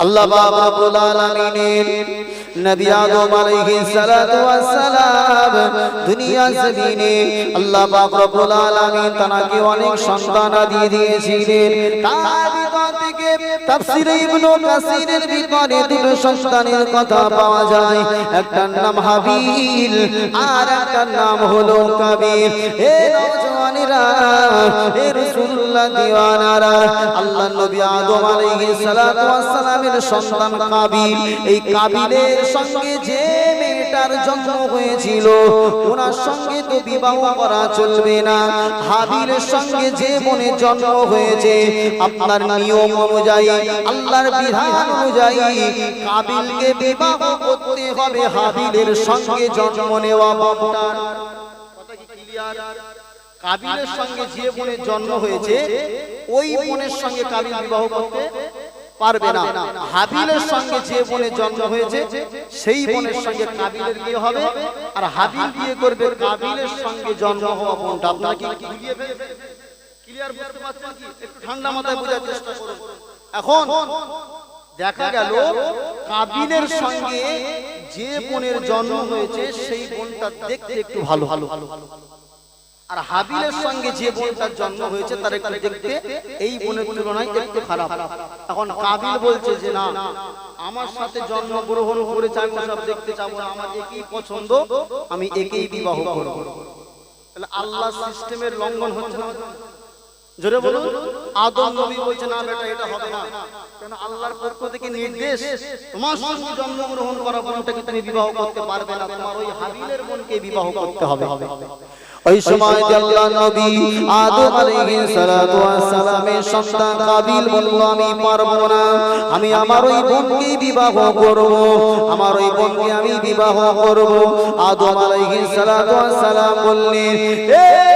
আল্লাহ বাবা আলামিনের নবী আদম আলাইহিস সালাতু ওয়াস দুনিয়া জমিনে আল্লাহ পাক রব্বুল আলামিন তাকে অনেক সন্তান দিয়ে দিয়েছিলেন। তাফসীরে ইবনে কাসিরের ভিতরে দুটো সন্তানের কথা পাওয়া যায়। একটার নাম হাবিল আর একটার নাম হলো কাবিল। হে নওজওয়ানেরা হে রাসূলুল্লাহ দিওয়ানারা, আল্লাহ নবী আদম আলাইহিস সালাতু ওয়াস সালামের সন্তান কাবিল। এই কাবিলের সঙ্গে যে মেয়েটার জন্ম হয়েছিল, ওনার সঙ্গে তো বিবাহ করা চলবে না। হাবিলের সঙ্গে যে বোনের জন্ম হয়েছে, আপনার নিয়ম অনুযায়ী, আল্লাহর বিধান অনুযায়ী কাবিলকে বিবাহ করতে হবে হাবিলের সঙ্গে জন্ম নেওয়া ক্লিয়ার কাবিলের সঙ্গে যে বোনের জন্ম হয়েছে, ওই বোনের সঙ্গে কাবিল বিবাহ করতে পারবে না। হাবিলের সঙ্গে যে বোনের জন্ম হয়েছে সেই বোনের সঙ্গে কাবিলের বিয়ে হবে। আর হাবিল বিয়ে করবে কাবিলের সঙ্গে জন্ম হওয়া বোনটা। আপনারা কি ক্লিয়ার বুঝতে পারছেন কি? একটু ঠান্ডা মাথায় বোঝার চেষ্টা করুন। এখন দেখা গেল কাবিলের সঙ্গে যে বোনের জন্ম হয়েছে সেই বোনটা দেখতে একটু ভালো ভালো ভালো। ভালো। আর হাবিলের সঙ্গে যে বোনটার জন্ম হয়েছে, তার একটু দেখতে এই বোনের তুলনায় একটু খারাপ। এখন কাবিল বলছে যে, না, আমার সাথে জন্মগ্রহণ করেছে, আমি সব দেখতে চাবো আমার একই পছন্দ, আমি একেই বিবাহ করব। তাহলে আল্লাহ সিস্টেমের লঙ্ঘন হচ্ছে না। জোরে আদম নবী বলছে, না বেটা, এটা হবে না। কেন আল্লাহর পক্ষ থেকে নির্দেশ, তোমার সঙ্গে জন্মগ্রহণ করা বোনটাকে তুমি বিবাহ করতে পারবে না, তোমার ওই হাবিলের বোনকে বিবাহ করতে হবে। ওই সময় আল্লাহ নবী আদম আলাইহিস সালাতু ওয়াস সালামের সন্তান কাবিল বলল আমি পারব না। আমি আমার ওই বোনকে বিবাহ করব। আমার ওই বোনকে আমি বিবাহ করব। আদম আলাইহিস সালাতু ওয়াস সালাম বললেন এ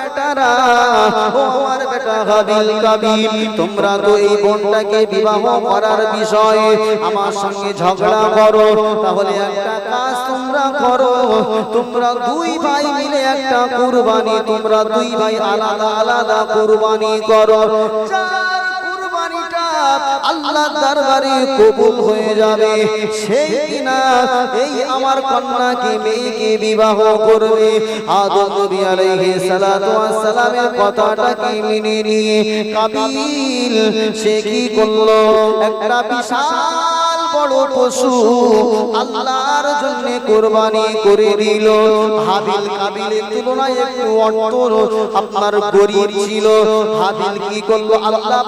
তোমরা তো এই বোনটাকে বিবাহ করার বিষয়ে আমার সঙ্গে ঝগড়া করো। তাহলে একটা তোমরা করো। তোমরা দুই ভাই মিলে একটা কুরবানি, তোমরা দুই ভাই আলাদা আলাদা কুরবানি করো। আল্লাহ দরবারে কবুল হয়ে যাবে। সেই কিনা এই আমার কন্যাকে, মেয়েকে বিবাহ করবে। আদম নবী আলাইহিস সালাতু সালামের কথাটাকে মেনে নিয়ে কাবিল সে কি করল? একটা বিশাল বড় পশু আল্লাহর জন্য কোরবানি করে দিল। হাবিল কাবিলের তুলনায় একটু অন্তর আপনার গরিব ছিল। হাবিল কি করল? আল্লাহ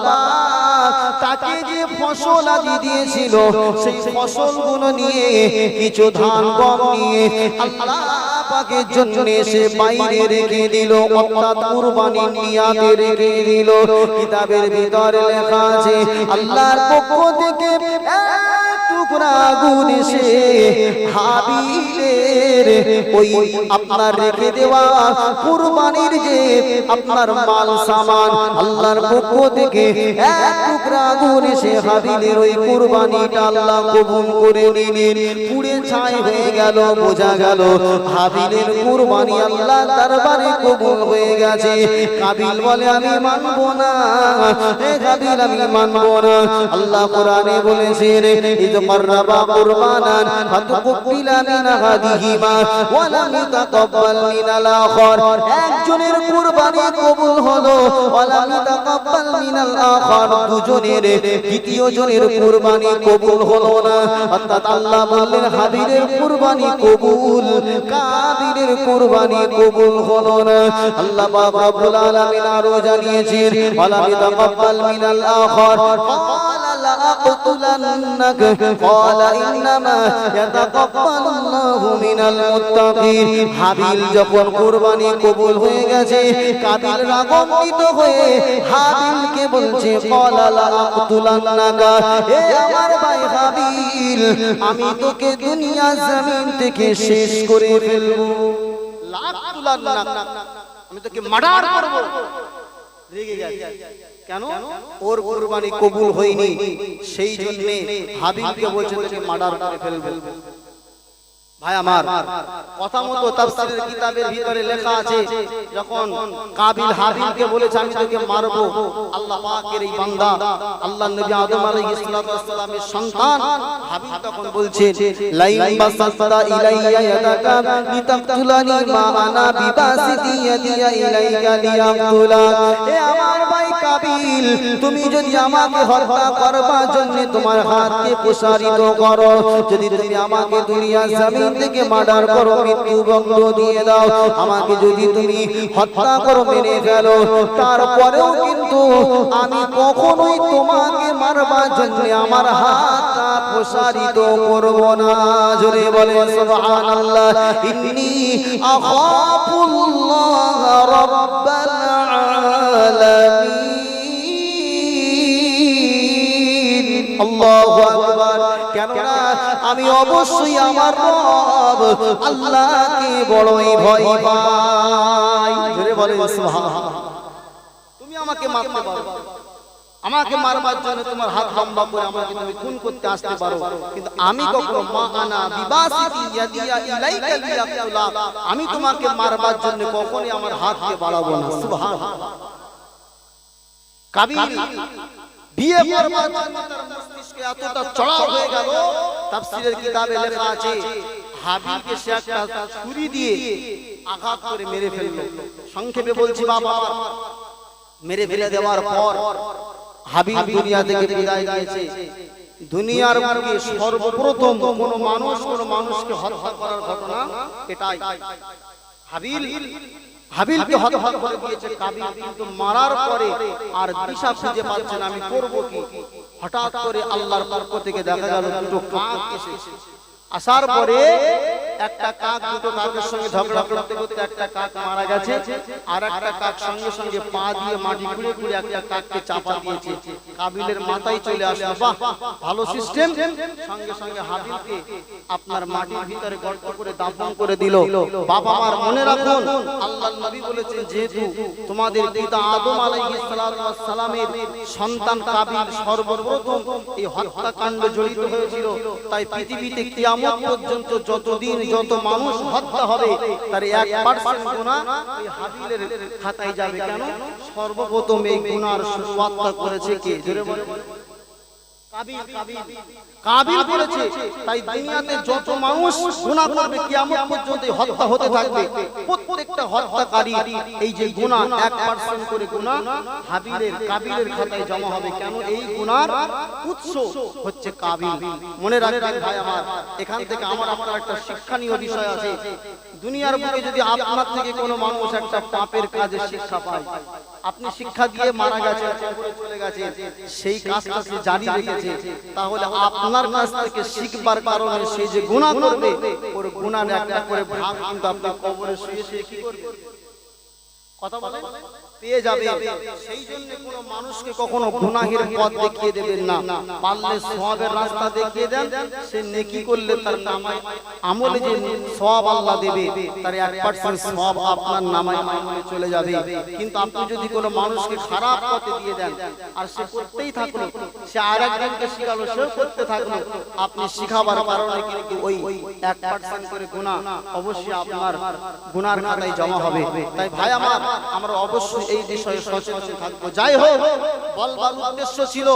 তাকে যে ফসল আদি দিয়েছিল, সেই ফসলগুলো নিয়ে কিছু ধান, গম নিয়ে রেখে দিল। অর্থাৎ কুরবানি নিয়াতে রেখে দিল। কিতাবের ভিতরে লেখা আছে, আল্লাহর পক্ষ থেকে এক সে হাবিলের ওই আপনার রেখে দেওয়া কুরবানির যে আপনার মাল সামান আল্লাহর পক্ষ থেকে এক টুকরা আগুন এসে হাবিলের ওই কুরবানিটা আল্লাহ কবুল করে নিলেন। পুড়ে ছাই হয়ে গেল, বোঝা গেল হাবিলের কুরবানি আল্লাহ দরবারে কবুল হয়ে গেছে। কাবিল বলে, আমি মানব না। এ কাবিল, আমি মানব না। আল্লাহ কোরআনে বলেছেন, ইদ মাররাবা কুরবানান ফাতুকুবিলা আহাদিহিমা ওয়া লাম ইতাকাব্বাল মিনাল আখর। একজনের কুরবানি কবুল হলো ওয়া লাম ইতাকাব্বাল মিনাল আখর। দুজনের, দ্বিতীয় জনের কুরবানি কবুল হলো না। অর্থাৎ আল্লাহ বললেন হাদিরের কুরবানি কবুল কাদিরের কুরবানি কবুল হলো না। আল্লাহ পাক রব্বুল আলামিন আরও জানিয়েছেন ওয়া লাম ইতাকাব্বাল মিনাল আখর। لأقتلنك قال إنما يتقبل الله من المتقين হাবিল যখন কুরবানি কবুল হয়ে গেছে কাবিল রাগান্বিত হয়ে হাবিলকে বলছে قال لأقتلنك হে আমার ভাই হাবিল আমি তোকে দুনিয়া জমিন থেকে শেষ করে ফেলবো লাক তুলান্নাক আমি তোকে মার্ডার করব রেগে গেছে কেন? ওর কুরবানি কবুল হয়নি। সেই জন্য হাবিবকে বলছে তোকে মার্ডার করে ফেলবে। তুমি যদি আমাকে হত্যা করবার জন্য তোমার হাতকে প্রসারিত করো, যদি তুমি আমাকে দুনিয়া জমিন থেকে মার্ডার করো মৃত্যু বন্ধ দিয়ে দাও। আমাকে যদি তুমি হত্যা করো, মেরে ফেলো, তারপরেও কিন্তু আমি কখনোই তোমাকে মারবার জন্য আমার হাতটা প্রসারিত করব না। জোরে বলে সুবহানাল্লাহ। ইন্নী আখাফুল্লাহ রাব্বাল আলামিন। আল্লাহু আমি অবশ্যই আমার রব আল্লাহকে বড়ই ভয় পাই। জোরে বলে তুমি আমাকে মারতে পারো। আমাকে মারবার জন্য তোমার হাত লম্বা করে আমাকে তুমি খুন করতে আসতে পারো। কিন্তু আমি কখনো মা আনা বিবাসিতি ইয়াদিয়া ইলাইকা লিয়াকুলা আমি তোমাকে মারবার জন্য কখনোই আমার হাতকে বাড়াবো না। সুবহানাল্লাহ। কাবিল বিয়ে করবার জন্য তার মস্তিষ্কে এতটা চড়াও হয়ে গেল তাফসীরের কিতাবে লেখা আছে হাবিলকে সে একটা ছুরি দিয়ে আঘাত করে মেরে ফেলল। সংক্ষেপে বলছি বাবা মেরে ফেলে দেওয়ার পর হাবিব দুনিয়া থেকে বিদায় নিয়েছে। দুনিয়ার বুকে সর্বপ্রথম কোন মানুষ কোন মানুষকে হত্যা করার ঘটনা এটাই। হাবিল হাবিলকে হত্যা করে দিয়েছে কাবিল কিন্তু মারার পরে আর দিশা খুঁজে পাচ্ছেন আমি করব কি? হঠাৎ করে আল্লাহর পক্ষ থেকে দেখা গেল দুটো কাক এসেছে। আসার পরে একটা কাক দুটো কাকের সঙ্গে ঝগড়া করতে করতে একটা কাক মারা গেছে আর একটা কাক সঙ্গে সঙ্গে পা দিয়ে মাটি খুঁড়ে খুঁড়ে একটা কাককে চাপা দিয়েছে। কাবিলের মাথায় চলে আসলো বাহ ভালো সিস্টেম সঙ্গে সঙ্গে হাবিলকে আপনার মাটির ভিতরে গর্ত করে দাফন করে দিল। বাবা আমার মনে রাখুন আল্লাহর নবী বলেছেন যেহেতু তোমাদের পিতা আদম আলাইহিস সালামের সন্তান কাবিল সর্বপ্রথম এই হত্যাকাণ্ড জড়িত হয়েছিল তাই পৃথিবীতে কিয়ামত পর্যন্ত যতদিন যত মানুষ হত্যা হবে, তার এক পার্সেন্ট গুণা এই হাবিলের খাতায় যাবে। কেন? সর্বপ্রথম এই গুণার সত্তা করেছে কে? জোরে বলে কাবিল করেছে, তাই দুনিয়াতে যত মানুষ গুনাহ করবে, কিয়ামত পর্যন্ত হত্যা হতে থাকবে। প্রত্যেকটা হত্যাকারী এই যে গুনাহ 1% করে গুনাহ হাবিলের, কাবিলের খাতায় জমা হবে। কেন? এই গুনার উৎস হচ্ছে কাবিল। মনে রাখবেন ভাই আমার, এখান থেকে আমার আপনার একটা শিক্ষণীয় বিষয় আছে। দুনিয়ার বুকে যদি আপনার থেকে কোনো মানুষ একটা পাপের কাজে শিক্ষা পায় আপনি শিক্ষা দিয়ে মারা গেছে চলে গেছে সেই কাজটা সে জানি রেখেছে তাহলে আপনার কাছ থেকে শিখবার কারণে সেই যে গুণা করবে, ওর গুণা একটা করে ভাগ কিন্তু আপনার কবরে শুয়ে শুয়ে কি করবে কথা বলে পেয়ে যাবে। সেই জন্য কোনো মানুষকে কখনো গুনাহের পথ দেখিয়ে দেবেন না। পারলে সওয়াবের রাস্তা দেখিয়ে দেন। সে নেকি করলে তার নামায়। আমলে যে সওয়াব আল্লাহ দেবে, তার 1% সওয়াব আপনার নামায় চলে যাবে। কিন্তু আপনি যদি কোনো মানুষকে খারাপ পথে দিয়ে দেন, আর সে করতেই থাকল, সে আরেকজনকে শিখালো, সেও করতে থাকল, আপনি শিখাবার কারণে কিন্তু ওই 1% করে গুনাহ অবশ্যই আপনার গুনার খাতায় জমা হবে। তাই ভাই আমার, আমরা অবশ্যই এই বিষয়ে সচেতন থাকব। যাই হোক বলবার উদ্দেশ্য ছিল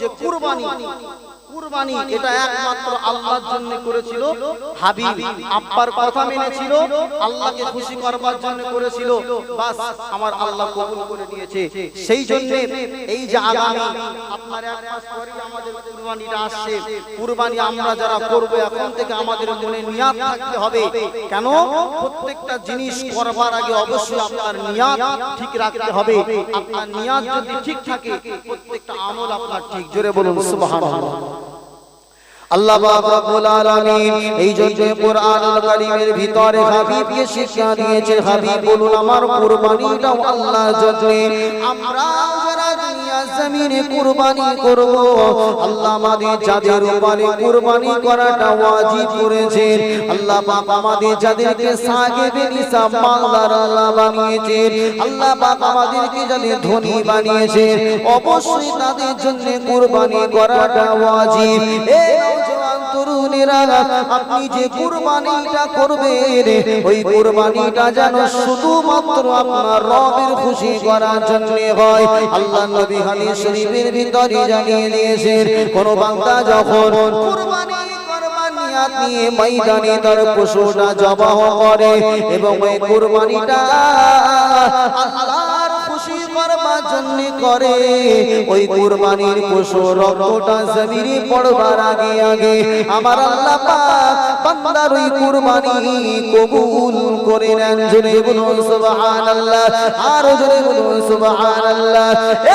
যে কুরবানি। কুরবানি এটা একমাত্র আল্লাহর জন্য করেছিল। হাবিব আব্বার কথা মেনেছিল আল্লাহকে খুশি করবার জন্য করেছিল। বাস আমার আল্লাহ কবুল করে নিয়েছে সেই জন্য এই যে আগামী আপনার এক মাস পরে আমাদের কুরবানিটা আসছে। কুরবানি আমরা যারা করব এখন থেকে আমাদের মনে নিয়াত থাকতে হবে। কেন? প্রত্যেকটা জিনিস করবার আগে অবশ্যই আপনার নিয়াত ঠিক রাখতে হবে। আপনার নিয়াত যদি ঠিক থাকে আমল আপনার ঠিক। জোরে বলুন সুবহানাল্লাহ। আল্লাহ রব্বুল আলামিন এই জন্য কোরআনুল ভিতরে হাবিবকে শিক্ষা দিয়েছে, হাবিব বলুন, আমার কুরবানিটাও আল্লাহর জন্য। আমরা যারা করাটা অবশ্যই কুরবানি করাটা আপনি যে কুরবানিটা করবেন, ওই কুরবানিটা যেন শুধুমাত্র আপনার রবের খুশি করার জন্য হয়। আল্লাহ নবী হাদিস শরীফের ভিতরে জানিয়ে দিয়েছেন, কোন বান্দা যখন কুরবানি তার পশুটা জবাহ করে এবং ওই কুরবানিটা জন্য করে। ওই কুরবানির পশু রক্তটা জমিনে পড়বার আগে আগে আমার আল্লাহ পাক বান্দার ওই কুরবানি কবুল করে নেন। জোরে বলুন, সুবহানাল্লাহ। আর জোরে বলুন, সুবহানাল্লাহ।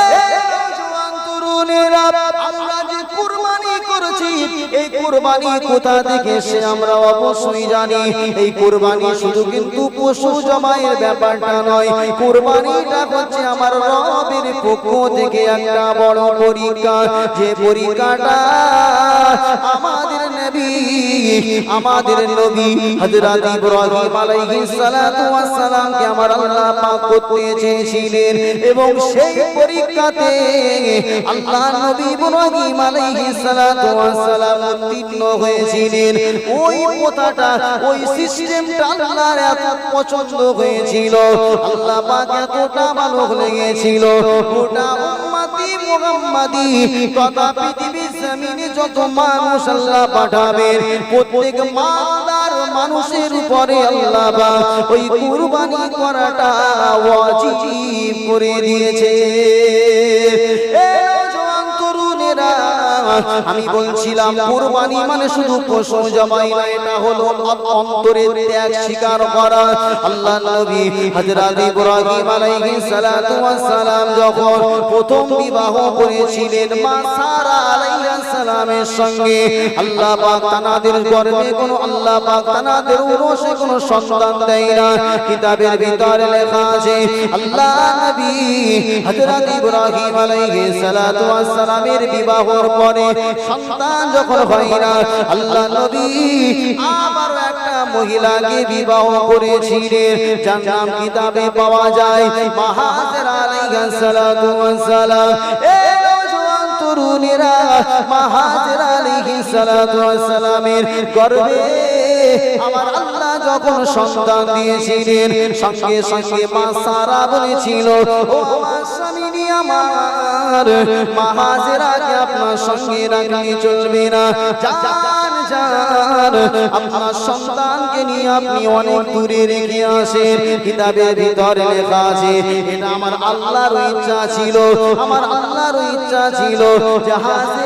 এই জওয়ান তরুণেরা এই কুরবানি কোথা থেকে এসে আমরা অবশ্যই জানি। এই কুরবানি শুধু কিন্তু পশু জমায়ের ব্যাপারটা নয়। কুরবানিটা হচ্ছে আমার রবের পক্ষ থেকে একটা বড় পরীক্ষা। যে পরীক্ষাটা আমাদের নবী আমাদের নবী হযরত ইব্রাহিম আলাইহিস সালাতু ওয়াস সালামকে আমার আল্লাহ পাক করতে চেয়েছিলেন এবং সেই পরীক্ষাতে আল্লাহ নবী ইব্রাহিম আলাইহিস সালাতু ওয়াস সালাম উত্তীর্ণ হয়েছিলেন। ওই কথাটা, ওই সিস্টেমটা আল্লাহর এত পছন্দ হয়েছিল। আল্লাহ পাক এতটা ভালো লেগেছিল। গোটা উম্মতি মুহাম্মাদি, তথা পৃথিবীর জমিনে যত মানুষ আল্লাহ পাঠাবেন, প্রত্যেক মালদার মানুষের উপরে আল্লাহ ওই কুরবানি করাটা ওয়াজিব করে দিয়েছে। আমি বলছিলাম, কুরবানি মানে শুধু পশু জমাই না এটা হলো অন্তরে ত্যাগ স্বীকার করা। আল্লাহ নবী হযরত ইব্রাহিম আলাইহিস সালাতু ওয়াস সালাম যখন প্রথম বিবাহ করেছিলেন মা সারা আলাইহিস সালামের সঙ্গে, আল্লাহ পাক তানাদের গর্ভে কোনো, আল্লাহ পাক তানাদের উরসে কোনো সন্তান দেয় না। কিতাবের ভিতরে লেখা আছে, আল্লাহ নবী হযরত ইব্রাহিম আলাইহিস সালাতু ওয়াস সালামের বিবাহর পরে সন্তান যখন হয় না, আল্লাহ নবী আবারও একটা মহিলাকে বিবাহ করেছিলেন, যার নাম কিতাবে পাওয়া যায়, মাহাজের আলাইহিস সালাতু ওয়াস সালাম তরুণেরা মাহাজের আলাইহিস সালাতু ওয়াস সালামের গর্ভে আমার আল্লাহ যখন সন্তান দিয়েছিলেন, সঙ্গে সঙ্গে মা সারা বলেছিল, ও আমার আপনার সঙ্গে চলবে না। রেখে আল্লাহর ইচ্ছা ছিল, আমার আল্লাহর ইচ্ছা ছিল যে হাজেরা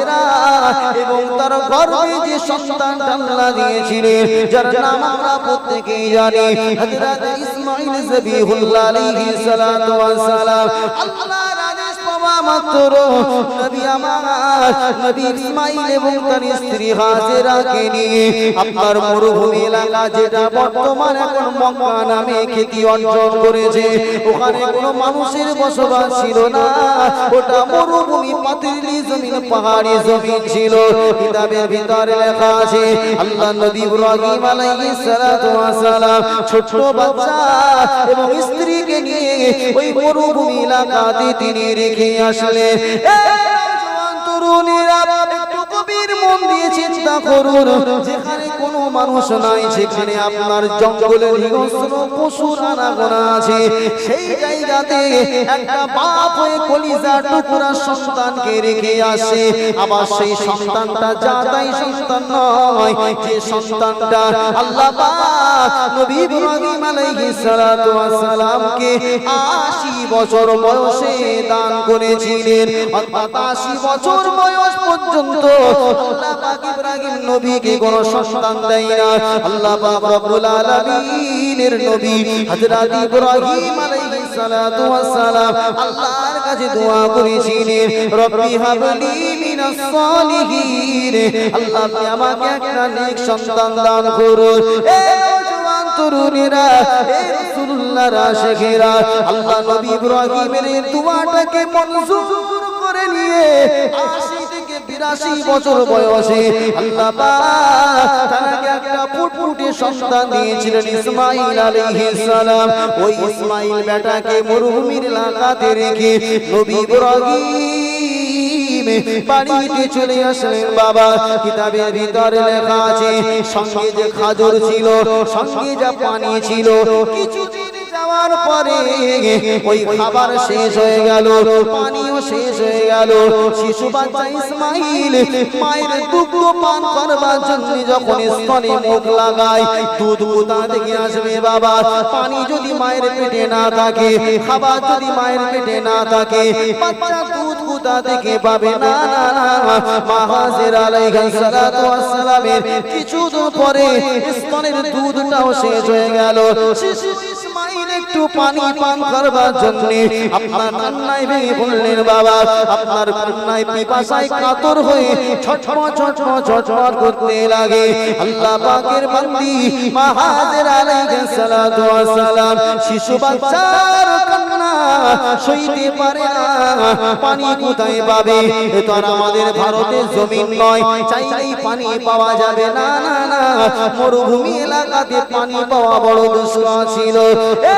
এবং তার গর্ভে যে সন্তান আল্লাহ দিয়েছিলেন যার নাম আমরা প্রত্যেকেই জানি, হযরত ইসমাঈল জবিহুল্লাহ আলাইহিস সালাতু ওয়াস সালাম পাওয়া মাত্র নবী আমার, নবী ইসমাঈল এবং তার স্ত্রী হাজেরাকে নিয়ে আপনার মরুভূমি এলাকা যেটা বর্তমান এখন মক্কা নামে খ্যাতি অর্জন করেছে, ওখানে কোনো মানুষের বসবাস ছিল না। ওটা মরুভূমি পাতিলি জমিন, পাহাড়ি জমিন ছিল। কিতাবের ভিতরে লেখা আছে, আল্লাহ নবী ইব্রাহিম আলাইহিস সালাম ছোট বাচ্চা এবং স্ত্রীকে নিয়ে ওই মরুভূমি এলাকাতে তিনি রেখে আসলেন নওজোয়ান তরুণীরা মন দিয়ে চিন্তা করুন, যেখানে কোনো মানুষ নাই সেখানে আপনার জঙ্গলের হিংস্র পশুর আনাগোনা আছে। সেই জায়গাতে একটা বাপ হয়ে কলিজা টুকরা সন্তানকে রেখে আসে। আবার সেই সন্তানটা যা তাই সন্তান নয়, যে সন্তানটা আল্লাহ পাক নবী ইব্রাহিম আলাইহিস সালাতু ওয়াস সালামকে 80 বছর বয়সে দান করেছিলেন। অর্থাৎ 80 বছর বয়স পর্যন্ত আল্লাহ পাক ইব্রাহিম নবীকে কোনো সন্তান দেয় না। আল্লাহ পাক রব্বুল আলামিনের নবী হযরত ইব্রাহিম আলাইহিস সালাতু ওয়াস আল্লাহর কাছে দোয়া করেছিলেন, রব্বি হাবলি মিনাস সালিহিন। আল্লাহ আপনি আমাকে একটা নেক সন্তান দান করুন। আল্লাহ নবী ইব্রাহিমের দোয়াটাকে মঞ্জুর করে নিয়ে বিরাশি বছর বয়সে আল্লাহ একটা দিয়েছিলেন মরুভূমির এলাকাতে রেখে চলে আসলেন। বাবা লেখা আছে, সঙ্গে যে খাজর ছিল, সঙ্গে যা পানি ছিল কিছুদিন যাওয়ার পরে ওই খাবার শেষ হয়ে গেল, পানিও শেষ হয়ে গেল। শিশু বাচ্চা ইসমাইল মায়ের দুগ্ধ পান করবার জন্য যখন স্তনে মুখ লাগায়, দুধ কোথা থেকে আসবে বাবা? পানি যদি মায়ের পেটে না থাকে, খাবার যদি মায়ের পেটে না থাকে, বাচ্চা দুধ কোথা থেকে পাবে? না না না মা হাজির আলাইহিস সালাতু ওয়াস সালামের কিছুদিন পরে স্তনের দুধটাও শেষ হয়ে গেল। শিশু একটু পানি পান করবার জন্য আপনার কান্নায় ভেঙে বললেন বাবা। আপনার কান্নায় পিপাসায় কাতর হয়ে ছটফট ছটফট ছটফট করতে লাগে। আল্লাহ পাকের বান্দি মা হাজির আলাইহিস সালাতু ওয়াস সালাম। শিশু বাচ্চার কান্না সইতে পারে না, পানি কোথায় পাবে? এ তো আমাদের ভারতের জমিন নয়, চাইলেই পানি পাওয়া যাবে। না না না, মরুভূমি এলাকাতে পানি পাওয়া বড় দুষ্কর ছিল। এ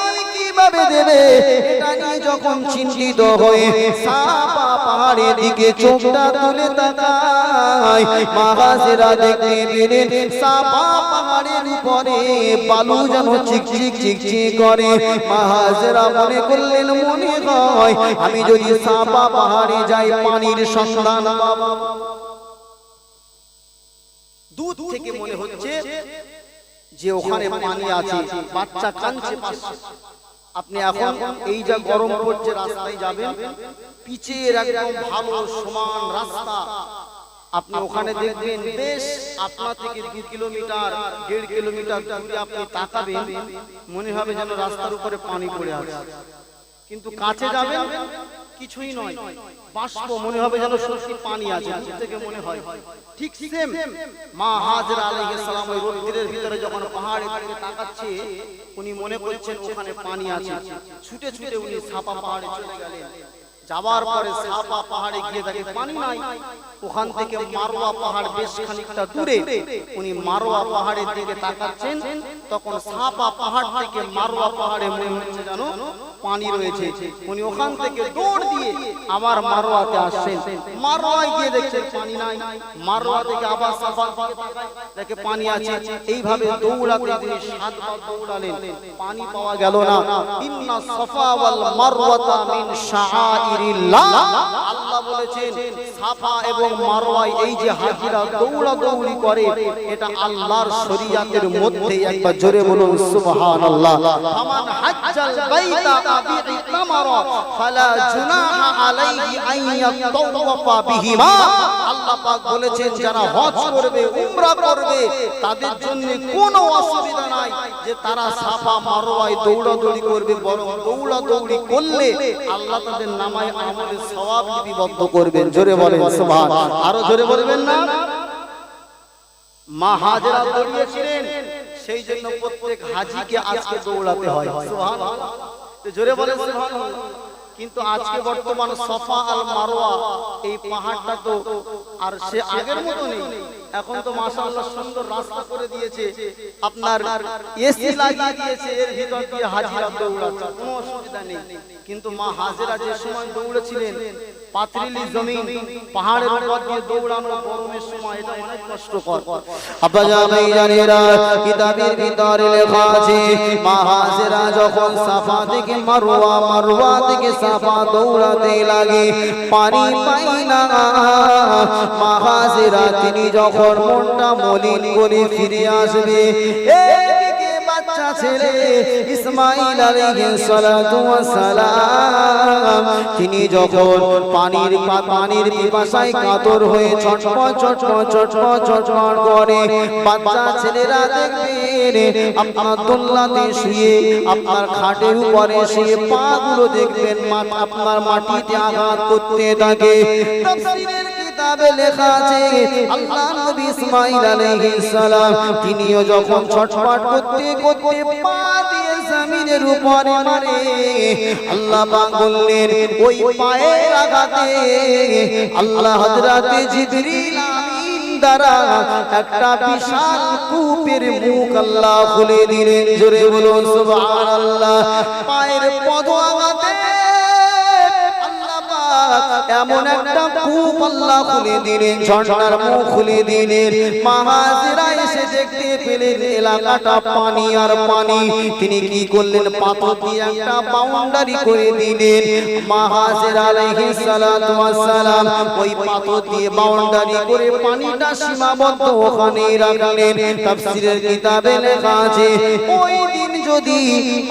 কীভাবে দেবে? এটা নিয়ে যখন চিন্তিত হয়ে সাপা পাহাড়ের দিকে চোখটা তুলে তাকায় মাহাজেরা দেখতে পেলেন সাপা পাহাড়ের উপরে বালু যেন চিকচিক চিকচিক করে। মাহাজেরা মনে করলেন, মনে হয় আমি যদি সাপা পাহাড়ে যাই, পানির সন্ধান দুধ থেকে মনে হচ্ছে যে ওখানে পানি আছে, বাচ্চা কাঁদছে পাশে আপনি এখন এই যা গরম পড়ছে রাস্তায় যাবেন, পিচের একদম ভালো, সমান রাস্তা। আপনি ওখানে দেখবেন, বেশ আপনার থেকে দু কিলোমিটার, দেড় কিলোমিটার দূরে আপনি তাকাবেন, মনে হবে যেন রাস্তার উপরে পানি পড়ে আছে। কিন্তু কাছে যাবেন কিছুই নয়। বাষ্প মনে হবে যেন সত্যি পানি আছে দূর থেকে মনে হয়। ঠিক সেম মা হাজরা আলাইহিস সালাম ওই রৌদ্রের ভিতরে যখন পাহাড়ে দিকে তাকাচ্ছে উনি মনে করছেন ওখানে পানি আছে। ছুটে ছুটে উনি ছাপা পাহাড়ে চলে গেলেন। যাওয়ার পরে সাপা পাহাড়ে গিয়ে দেখে পানি নাই। ওখান থেকে মারোয়া পাহাড় বেশ খানিকটা দূরে উনি মারোয়া পাহাড়ের দিকে তাকাচ্ছেন। তখন সাপা পাহাড় থেকে মারোয়া পাহাড়ে মনে হচ্ছে জানো পানি রয়েছে। উনি ওখান থেকে দৌড় দিয়ে আবার মারোয়াতে আসছেন। মারোয়ায় গিয়ে দেখছেন পানি নাই। মারোয়া থেকে আবার সাফা দেখে পানি আছে। এইভাবে দৌড়াতে তিনি সাতবার দৌড়ালেন। পানি পাওয়া গেল না। ইন্না সাফা ওয়াল মারওয়াতা মিন শাআইরিল্লাহ আল্লাহ বলেছেন, সাফা এবং মারওয়ায় এই যে হাজিরা দৌড়া দৌড়ি করে, এটা আল্লাহর শরীয়তের মধ্যে একবার জোরে বলুন, সুবহানাল্লাহ। ফামান হাজ্জাল বাইতা আবি ইতামারা ফালা জুনাহা আলাইহি আন ইয়াতাওয়াফা বিহিমা। আল্লাহ পাক বলেছেন, যারা হজ করবে, উমরা করবে, তাদের জন্য কোনো অসুবিধা নাই যে তারা সাফা মারওয়ায় দৌড়াদৌড়ি করবে, বরং দৌড়াদৌড়ি করলে আল্লাহ তাদের নামায় আমলের সওয়াব লিপিবদ্ধ করবেন জোরে বলেন সুবহান। আরও জোরে বলবেন না? মা হাজরা দৌড়িয়েছিলেন সেই জন্য প্রত্যেক হাজিকে আজকে দৌড়াতে হয়। সুবহানাল্লাহ তো জোরে বলেন সুবহানাল্লাহ কিন্তু আজকে বর্তমান সফা আল মারোয়া এই পাহাড়টা তো আর সে আগের মতো নেই। এখন তো মাশাআল্লাহ সুন্দর রাস্তা করে দিয়েছে। আপনার এসি লাগিয়ে দিয়েছে এর ভিতর দিয়ে হাজিরা দৌড়াচ্ছে কোনো অসুবিধা নেই। কিন্তু মা হাজেরা যে সময় দৌড়েছিলেন পাথরিলি জমিন পাহাড়ের উপর দিয়ে দৌড়ানো গরমের সময় এটা অনেক কষ্টকর। আব্বা জানেরা কিতাবের ভিতরে লেখা আছে মাহাজেরা যখন সাফা থেকে মারওয়া মারওয়া থেকে সাফা দৌড়াতে লাগে পানি পাই না। মা হাজেরা তিনি যখন মনটা মলিন করে ফিরে আসবে ছেলে ইসমাইল সালাম। তিনি যখন পানির পানির পিপাসায় কাতর হয়ে ছটফট ছটফট ছটফট ছটফট করে বাচ্চা ছেলেরা দেখবেন আপনার দোল্লাতে শুয়ে আপনার খাটের উপরে শুয়ে পা গুলো দেখবেন আপনার মাটিতে আঘাত করতে থাকে। কিতাবে লেখা আছে, আল্লাহ নবী ইসমাঈল আলাইহিস সালাম তিনিও যখন ছটফট করতে করতে পা দিয়ে জমিনের উপরে মারে, আল্লাহ পাক বললেন, ওই পায়ের আঘাতে আল্লাহ হযরতে জিবরিল একটা বিশাল কূপের মুখ আল্লাহ খুলে দিলেন। জোরে বলুন, সুবহানাল্লাহ। পায়ের পদ আঘাতে এমন একটা কূপ আল্লাহ খুলে দিলেন, ঝর্ণার মুখ খুলে দিলেন। মাহাজিরা এসে দেখতে পেলেন এলাকাটা পানি আর পানি। তিনি কি করলেন? পাথর দিয়ে একটা বাউন্ডারি করে দিলেন। মাহাজির আলাইহিস সালাতু ওয়াস সালাম ওই পাথর দিয়ে বাউন্ডারি করে পানিটা সীমাবদ্ধ ওখানে রাখলেন। তাফসীরের কিতাবে লেখা আছে, ওই দিন যদি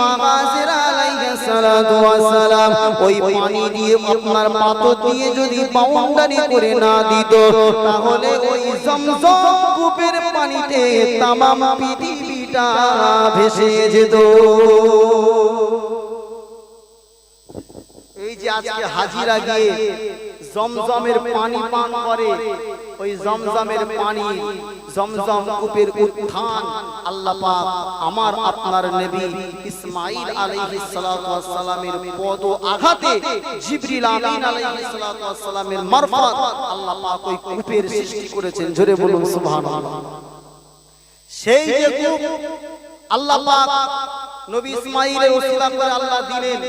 মাহাজির আলাইহিস সালাতু ওয়াস সালাম ওই পানি দিয়ে আপনার পাথর দিয়ে যদি বাউন্ডারি করে না দিত, তাহলে ওই জমজম কূপের পানিতে তামাম পৃথিবীটা ভেসে যেত। এই যে আজকে হাজিরা গিয়ে জমজমের পানি পান করে। ওই জমজমের পানি, জমজম কূপের উত্থান আল্লাহ পাক আমার, আপনার নবী ইসমাঈল আলাইহিস সালাতু ওয়াস সালামের পদ আঘাতে জিবরিল আমিন আলাইহিস সালাতু ওয়াস সালামের মারফত আল্লাহ পাক ওই কূপের সৃষ্টি করেছেন। জোরে বলুন, সুবহানাল্লাহ। সেই যে কূপ আল্লাহ পাক নবী ইসমাঈলের ওসিলা করে আল্লাহ দিলেন।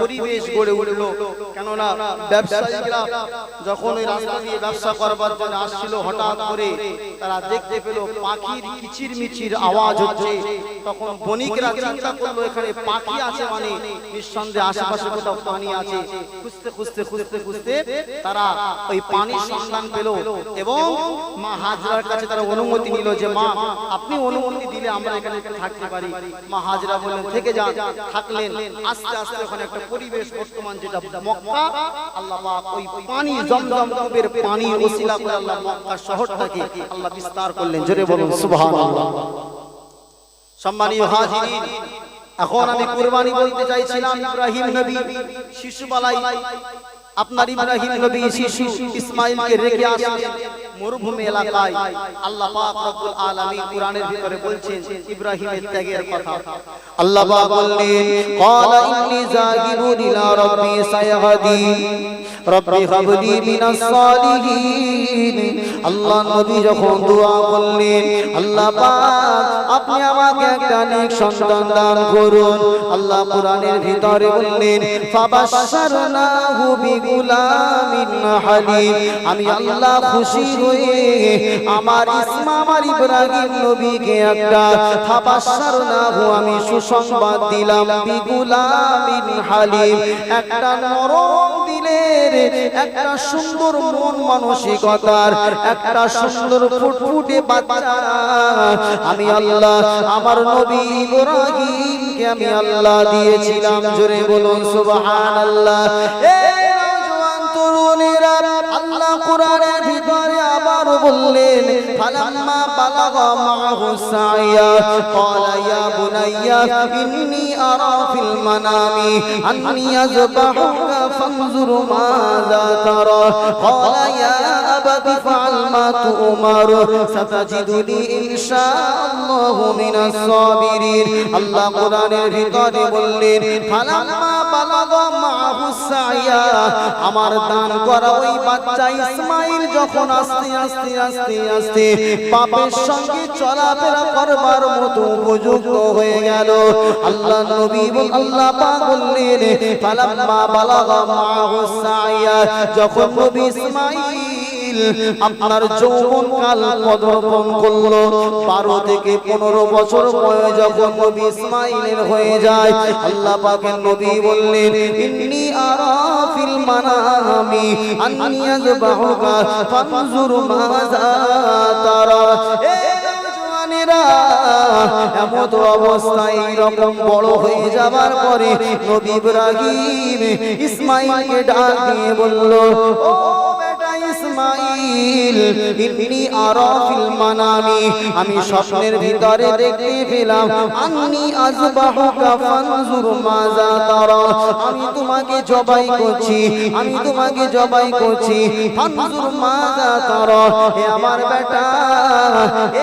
পরিবেশ গড়ে উঠল। কেননা ব্যবসায়ীরা যখন ওই রাস্তা দিয়ে ব্যবসা করবার জন্য আসছিল, হঠাৎ করে তারা দেখতে পেল পাখির কিচির মিচির আওয়াজ হচ্ছে। তখন বণিকরা চিন্তা করল, এখানে পাখি আছে মানে নিঃসন্দেহে আশেপাশে কোথাও পানি আছে। খুঁজতে খুঁজতে খুঁজতে তারা ওই পানির সন্ধান পেল এবং মা হাজরার কাছে তারা অনুমতি নিল যে, মা, আপনি অনুমতি দিলে আমরা এখানে থাকতে পারি। মা হাজরা বললেন, থেকে যান। থাকলেন। আস্তে আস্তে ওখানে একটা পরিবেশ বর্তমান যেটা মক্কা, আল্লাহ পাক ওই পানি, জমজম কূপের পানি ওসিলা করে আল্লাহ মক্কা শহরটাকে আল্লাহ বিস্তার করলেন। জোরে বলুন, সুবহানাল্লাহ। সম্মানীয় হাজিরিন এখন আমি কুরবানি বলতে চাইছিলাম ইব্রাহিম নবী। শিশুবেলায় আপনার ইব্রাহিম নবী শিশু ইসমাইলকে রেখে আসলেন। মরুভূমি এলাকায় আল্লাহ রব্বুল আলামিন কোরআনের ভিতরে বলছেন ইব্রাহিমের ত্যাগের কথা। আল্লাহ পাক বললেন ইন্নী ইলা রব্বি হাবলি মিনাস সালিহিন। আল্লাহ নবী যখন দোয়া করলেন, আল্লাহ পাক, আপনি আমাকে একটা নেক সন্তান দান করুন। আল্লাহ কোরআনের ভিতরে বললেন, ফাবাশশারনাহু বিগুলামিন হালিম। আমি আল্লাহ খুশি হয়ে আমার ইসমা আমার ইব্রাহিম নবীকে একটা ফাবাশশারনাহু আমি সুসংবাদ দিলাম। বিগুলামিন হালিম। একটা নরম দিলের, একটা সুন্দর মন মানসিকতার, একটা সুন্দর ফুটফুটে আমি আল্লাহ, আমার নবী ইব্রাহিমকে আমি আল্লাহ দিয়েছিলাম। জোরে বলুন, সুবহানাল্লাহ। এই নওজোয়ান তরুণেরা, আল্লাহ কোরআনের ভিতরে আবার বললেন, ফালাম্মা বালাগা মাহু সাইয়া। ক্বালা, ইয়া বুনাইয়া, ইন্নী আরা ফিল মানামি, আন্নী আযবাহুকা ফানজুর মাযা তারা। ক্বালা, ইয়া আবাতি ফাআল মা তু'মার ইনশাআল্লাহু মিনাস সাবিরিন আল্লাহ কোরআনের ভিতরে বললেন, ফালাম্মা বালাগা মাহু সাইয়া। আমার দান করা ওই বাচ্চা ইসমাইল যখন আস্তে আস্তে আস্তে আস্তে পাপের সঙ্গে চলাফেরা করবার মতো উপযুক্ত হয়ে গেল। আল্লাহ নবী বল, আল্লাহ পাক বললেন, ফালাম্মা বালাগা মাহু সাইয়া। যখন নবী ইসমাইল আপনার যৌবন কাল পদর্পণ করল। বারো থেকে পনেরো বছর যখন নবী ইসমাইলের হয়ে যায়, আল্লাহ নবী বললেন, ইন্নি আরা ফিল মানামি ফানজুর মাযা তারা এমত অবস্থায় এইরকম বড় হয়ে যাবার পরে নবী ইব্রাহিম ইসমাইলকে বলল, ও ইসমাইল ফিল মানামি আমি স্বপ্নের ভিতরে দেখতে পেলাম তারা আমি তোমাকে জবাই করছি, আমি তোমাকে জবাই করছি। ফানজুর মাযা তারা হে আমার বেটা,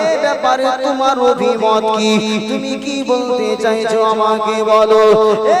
এ ব্যাপারে তোমার অভিমত কি? তুমি কি বলতে চাইছো আমাকে বলো? এ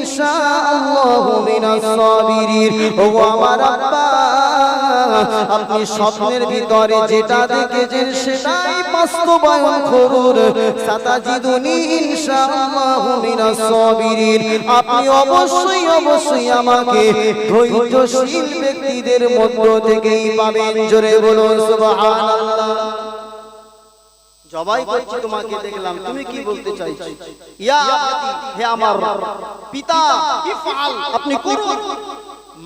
ইনশাআল্লাহু মিনাস ও আমার আব্বা, আপনি স্বপ্নের ভিতরে যেটা দেখেছেন সেটাই বাস্তবায়ন করুন। সাতাজিদুনি ইনশাআল্লাহু মিনাস সাবিরিন। আপনি অবশ্যই অবশ্যই আমাকে ধৈর্যশীল ব্যক্তিদের মধ্য থেকেই পাবেন। জোরে বলুন, সুবহানাল্লাহ। জবাই করছি তোমাকে দেখলাম তুমি কি বলতে চাইছো? ইয়া হে আমার পিতা ইফআল আপনি করুন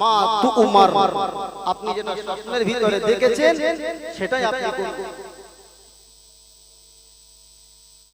মা তু উমার। আপনি যেটা স্বপ্নের ভিতরে দেখেছেন সেটাই আপনি করুন